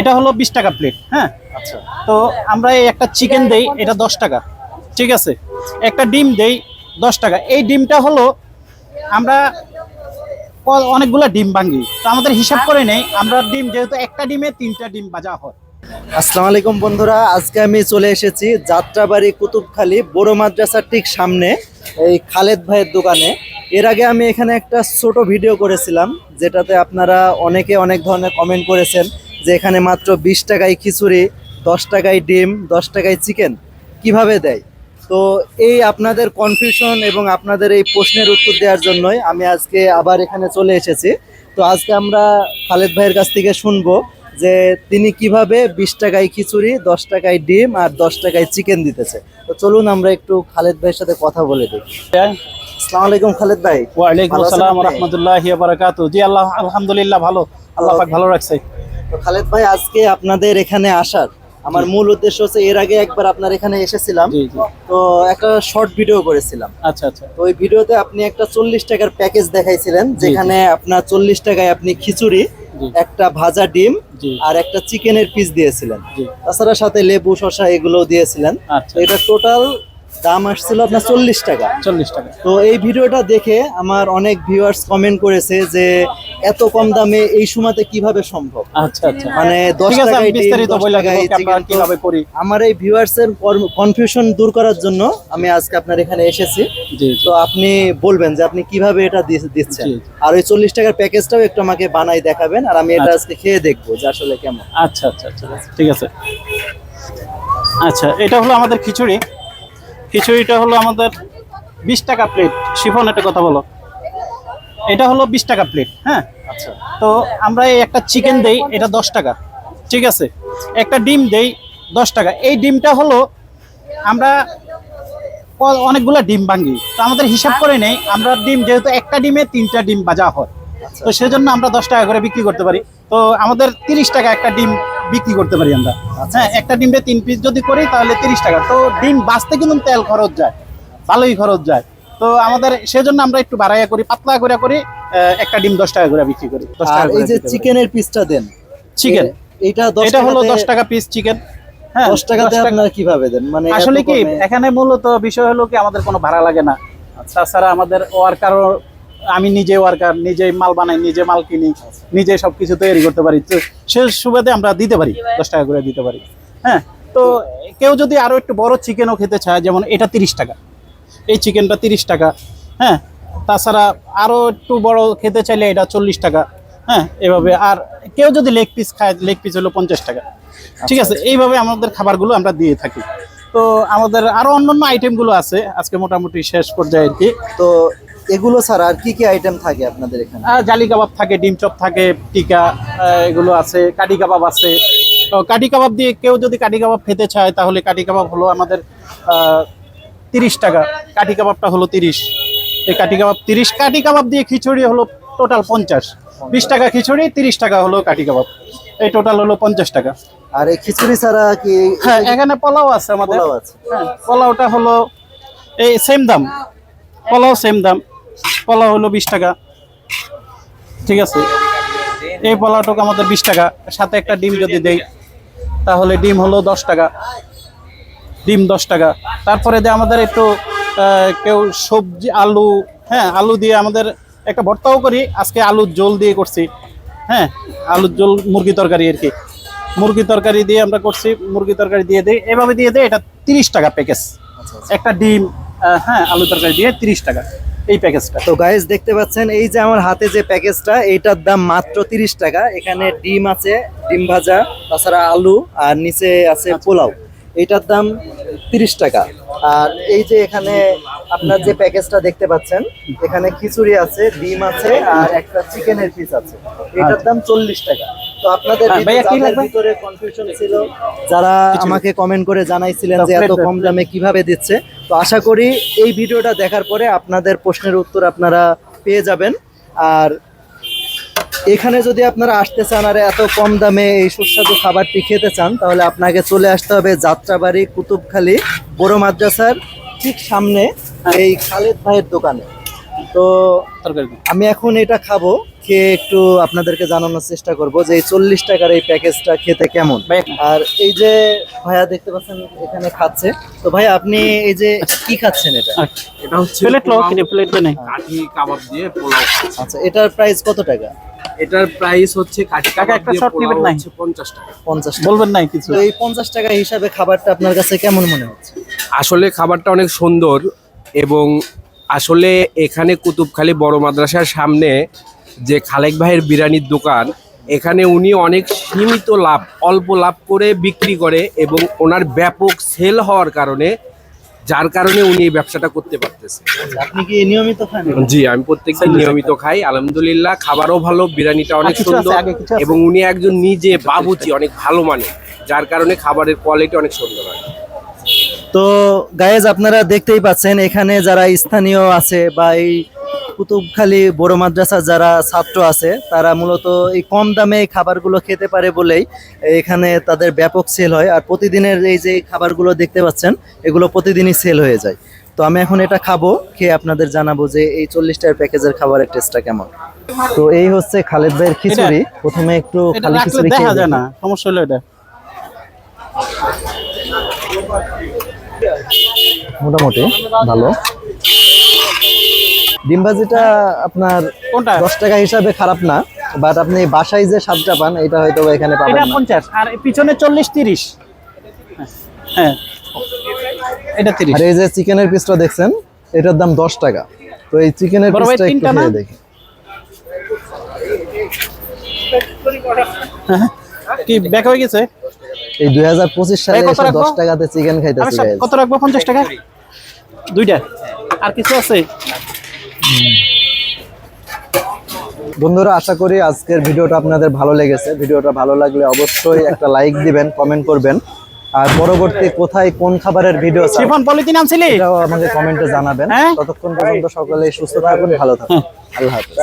এটা হলো বিশ টাকা প্লেট হ্যাঁ? আচ্ছা। তো আমরা এই একটা চিকেন দেই এটা দশ টাকা ঠিক আছে? একটা ডিম দেই দশ টাকা। এই ডিমটা হলো আমরা অনেকগুলা ডিম ভাঙি। তো আমাদের হিসাব করে নেই আমরা ডিম যেহেতু একটা ডিমে তিনটা ডিম বাজা হয়। আসসালামু আলাইকুম বন্ধুরা আজকে আমি চলে এসেছি যাত্রাবাড়ি কুতুবখালী বড় মাদ্রাসার ঠিক সামনে এই খালেদ ভাইয়ের দোকানে। এর আগে আমি এখানে একটা ছোট ভিডিও করেছিলাম যেটাতে আপনারা অনেকে অনেক ধরনের কমেন্ট করেছেন। যে এখানে মাত্র বিশ টাকায় খিচুড়ি দশ টাকায় ডিম দশ টাকায় চিকেন কীভাবে দেয়? তো এই আপনাদের কনফিউশন এবং আপনাদের এই প্রশ্নের উত্তর দেওয়ার জন্যই আমি আজকে আবার এখানে চলে এসেছি। তো আজকে আমরা খালেদ ভাইয়ের কাছ থেকে শুনব যে তিনি কীভাবে বিশ টাকায় খিচুড়ি দশ টাকায় ডিম আর দশ টাকায় চিকেন দিতেছে। তো চলুন আমরা একটু খালেদ ভাইয়ের সাথে কথা বলে দিই আসসালামু আলাইকুম খালেদ ভাই। ওয়ালাইকুম আসসালাম? রহমতুল্লাহ বারাকাতু জি আল্লাহ আলহামদুলিল্লাহ ভালো। আল্লাহ পাক ভালো রাখছে। তো খালেদ ভাই আজকে আপনাদের এখানে আসার আমার মূল উদ্দেশ্য হচ্ছে এর আগে একবার আপনার এখানে এসেছিলাম। তো একটা শর্ট ভিডিও করেছিলাম। আচ্ছা আচ্ছা। তো ওই ভিডিওতে আপনি একটা চল্লিশ টাকার প্যাকেজ দেখাইছিলেন যেখানে আপনার চল্লিশ টাকায় আপনি খিচুড়ি একটা ভাজা ডিম আর একটা চিকেনের পিস দিয়েছিলেন। তাছাড়া সাথে লেবু শসা এগুলো দিয়েছিলেন। আচ্ছা। এটা টোটাল দাম আসছিল আপনার চল্লিশ টাকা। চল্লিশ টাকা। তো এই ভিডিওটা দেখে আমার অনেক ভিউয়ার্স কমেন্ট করেছে যে এত কম দামে এই সময়তে কীভাবে সম্ভব? আচ্ছা আচ্ছা। মানে দশ টাকায় বিস্তারিত দেবো আমরা chicken। তো কীভাবে করি। আমার এই ভিউয়ার্স এর কনফিউশন দূর করার জন্য আমি আজকে আপনার এখানে এসেছি। তো আপনি বলবেন যে আপনি কীভাবে এটা দিচ্ছেন? আর ওই চল্লিশ টাকার প্যাকেজটাও একটু আমাকে বানাই দেখাবেন আর আমি এটা আচ্ছা। আজকে খেয়ে দেখব যে আসলে কেমন। আচ্ছা আচ্ছা আচ্ছা। ঠিক আছে। আচ্ছা এটা হলো আমাদের খিচুড়ি। খিচুড়িটা হলো আমাদের বিশ টাকা প্লেট শিফন একটা কথা বলো। এটা হলো বিশ টাকা প্লেট হ্যাঁ? আচ্ছা। তো আমরা এই একটা চিকেন দেই এটা দশ টাকা ঠিক আছে? একটা ডিম দেই দশ টাকা। এই ডিমটা হলো আমরা অনেকগুলা ডিম ভাঙি। তো আমাদের হিসাব করে নেই আমরা ডিম যেহেতু একটা ডিমে তিনটা ডিম বাজা হয়। আচ্ছা। তো সেজন্য আমরা দশ টাকা করে বিক্রি করতে পারি। তো আমাদের তিরিশ টাকা একটা ডিম বিক্রি করতে পারি আমরা। আচ্ছা, হ্যাঁ একটা ডিমে তিন পিস যদি করি তাহলে তিরিশ টাকা। তো ডিম বাঁচতে কিন্তু তেল খরচ যায় ভালোই খরচ যায়। তো আমাদের সেজন্য আমরা একটু বাড়াইয়া করি পাতলা করে করি একটা ডিম দশ টাকা করে বিক্রি করি আর টাকা এই যে চিকেনের পিসটা দেন চিকেন এটা এটা হলো দশ টাকা পিস চিকেন হ্যাঁ দশ টাকাতে আপনারা কীভাবে দেন? মানে আসলে কি এখানে মূলত বিষয় হলো কি আমাদের কোনো ভাড়া লাগে না। তাছাড়া আমাদের ওয়ার্কারও আমি নিজে ওয়ার্কার নিজে মাল বানাই নিজে মাল কিনি নিজে সবকিছু তৈরি করতে পারি। তো সে সুবাদে আমরা দিতে পারি দশ টাকা করে দিতে পারি। হ্যাঁ তো কেউ যদি আরও একটু বড় চিকেনও খেতে চায় যেমন এটা তিরিশ টাকা। এই চিকেনটা তিরিশ টাকা। হ্যাঁ তাছাড়া আরও একটু বড় খেতে চাইলে এটা চল্লিশ টাকা। হ্যাঁ এভাবে। আর কেউ যদি লেগ পিস খায় লেগ পিস হলো পঞ্চাশ টাকা। ঠিক আছে এইভাবে আমাদের খাবারগুলো আমরা দিয়ে থাকি। তো আমাদের আরও অন্যান্য আইটেমগুলো আছে আজকে মোটামুটি শেষ পর্যায়ে আর কি। তো এগুলো ছাড়া আর কি কি আইটেম থাকে আপনাদের এখানে? আর জালি কাবাব থাকে ডিম চপ থাকে টিকা এগুলো আছে কাটি কাবাব আছে। তো কাটি কাবাব দিয়ে কেউ যদি কাটি কাবাব খেতে চায় তাহলে কাটি কাবাব হলো আমাদের তিরিশ টাকা। কাটি কাবাবটা হলো তিরিশ। এই কাটি কাবাব তিরিশ কাটি কাবাব দিয়ে খিচুড়ি হলো টোটাল পঞ্চাশ। বিশ টাকা খিচুড়ি তিরিশ টাকা হলো কাটি কাবাব। এই টোটাল হলো পঞ্চাশ টাকা। আর এই খিচুড়ি ছাড়া কি হ্যাঁ এখানে পোলাও আছে আমাদের। পোলাও আছে। হ্যাঁ পোলাওটা হলো এই সেম দাম। পোলাও সেম দাম। পোলাও হলো বিশ টাকা। ঠিক আছে? এই পোলাওটুকু আমাদের বিশ টাকা। সাথে একটা ডিম যদি দেই তাহলে ডিম হলো দশ টাকা। ডিম দশ টাকা। তারপরে যে আমাদের একটু কেউ সবজি আলু হ্যাঁ আলু দিয়ে আমাদের একটা ভর্তাও করি। আজকে আলুর জোল দিয়ে করছি। হ্যাঁ আলুর জোল মুরগি তরকারি আর কি। মুরগি তরকারি দিয়ে আমরা করছি। মুরগি তরকারি দিয়ে দিই। এভাবে দিয়ে দিই এটা তিরিশ টাকা প্যাকেজ আচ্ছা, একটা ডিম হ্যাঁ আলু তরকারি দিয়ে তিরিশ টাকা। এই প্যাকেজটা। তো গাইজ দেখতে পাচ্ছেন এই যে আমার হাতে যে প্যাকেজটা এইটার দাম মাত্র তিরিশ টাকা। এখানে ডিম আছে ডিম ভাজা তাছাড়া আলু আর নিচে আছে পোলাও। এইটার দাম তিরিশ টাকা। আর এই যে এখানে আপনার যে প্যাকেজটা দেখতে পাচ্ছেন এখানে খিচুড়ি আছে ডিম আছে আর একটা চিকেনের পিস আছে। এটার দাম চল্লিশ টাকা। তো আপনাদের হ্যাঁ? ভিতরে কনফিউশন ছিল যারা আমাকে কমেন্ট করে জানাইছিলেন যে এত কম দামে কীভাবে দিচ্ছে তো আশা করি এই ভিডিওটা দেখার পরে আপনাদের প্রশ্নের উত্তর আপনারা পেয়ে যাবেন। আর এখানে যদি আপনারা আসতে চান আর এত কম দামে এই সুস্বাদু খাবারটি খেতে চান, তাহলে আপনাকে চলে আসতে হবে যাত্রাবাড়ি কুতুবখালী বড় মাদ্রাসার ঠিক সামনে এই খালেদ ভাইয়ের দোকানে। তো আমি এখন এটা খাব খেয়ে একটু আপনাদেরকে জানানোর চেষ্টা করব যে এই চল্লিশ টাকার এই প্যাকেজটা খেতে কেমন। আর এই যে ভাইয়া দেখতে পাচ্ছেন এখানে খাচ্ছে। তো ভাই আপনি এই যে কি খাচ্ছেন এটা? এটা হচ্ছে প্লেট লো কিনে প্লেট নেই। কাঠি কাবাব দিয়ে পোলাও। আচ্ছা এটার প্রাইস কত টাকা? এটার প্রাইস হচ্ছে কাঠি কাকা, কাবাব একটা দিয়ে short নাই? হচ্ছে পঞ্চাশ টাকা। পঞ্চাশ টাকা। বলবেন নাই কিছু। তো এই পঞ্চাশ টাকা হিসাবে খাবারটা আপনার কাছে কেমন মনে হচ্ছে? আসলে খাবারটা অনেক সুন্দর এবং আসলে এখানে কুতুবখালী বড় মাদ্রাসার সামনে যে খালেক ভাইয়ের বিরিয়ানির দোকান এখানে উনি অনেক সীমিত লাভ অল্প লাভ করে বিক্রি করে এবং ওনার ব্যাপক সেল হওয়ার কারণে যার কারণে উনি এই ব্যবসাটা করতে পারতেছে আপনি কি নিয়মিত খান জি আমি প্রত্যেকদিন নিয়মিত খাই আলহামদুলিল্লাহ খাবারও ভালো বিরিয়ানিটা অনেক? সুন্দর? এবং উনি একজন নিজে বাবুচি অনেক ভালো মানে যার কারণে খাবারের কোয়ালিটি অনেক সুন্দর হয় তো গায়েজ আপনারা দেখতেই পাচ্ছেন এখানে যারা স্থানীয় আছে বা এই কুতুবখালী বড় মাদ্রাসার যারা ছাত্র আছে তারা মূলত এই কম দামে এই খাবারগুলো খেতে পারে বলেই এখানে তাদের ব্যাপক সেল হয়। আর প্রতিদিনের এই যে খাবারগুলো দেখতে পাচ্ছেন এগুলো প্রতিদিনই সেল হয়ে যায়। তো আমি এখন এটা খাব খেয়ে আপনাদের জানাব যে এই চল্লিশ টাকার প্যাকেজের খাবারের টেস্টটা কেমন। তো এই হচ্ছে খালেদ ভাইয়ের খিচুড়ি। প্রথমে একটু খালি খিচুড়ি দেখা খেয়ে যায় না সমস্যা হলো এটা। মোটামুটি ভালো। ডিম ভাজিটা আপনার কোনটা? দশ টাকা হিসাবে খারাপ না বাট আপনি বাসায় যে স্বাদটা পান এটা হয়তো এখানে পাবেন এটা পঞ্চাশ আর পিছনে চল্লিশ তিরিশ। হ্যাঁ এটা তিরিশ। আর এই যে চিকেনের পিসটা দেখছেন এটার দাম দশ টাকা। তো এই চিকেনের পিসটা একটু খেয়ে দেখি। কি ব্যাক হয়ে গেছে? এই দুই হাজার পঁচিশ সালে এই কত এসে রাখব? দশ টাকাতে চিকেন খাইতেছি কত রাখব? পঞ্চাশ টাকা? দুইটা? আর কিছু আছে? বন্ধুরা আশা করি আজকের ভিডিওটা আপনাদের ভালো লেগেছে। ভিডিওটা ভালো লাগলে অবশ্যই একটা লাইক দিবেন কমেন্ট করবেন। আর পরবর্তী কোথায় কোন খাবারের ভিডিও শিফন পলিথিন আনছিলি? এটাও আমাকে কমেন্টে জানাবেন। হ্যাঁ? ততক্ষণ পর্যন্ত সকলে সুস্থ থাকুন ভালো থাকুন। আল্লাহ হাফেজ।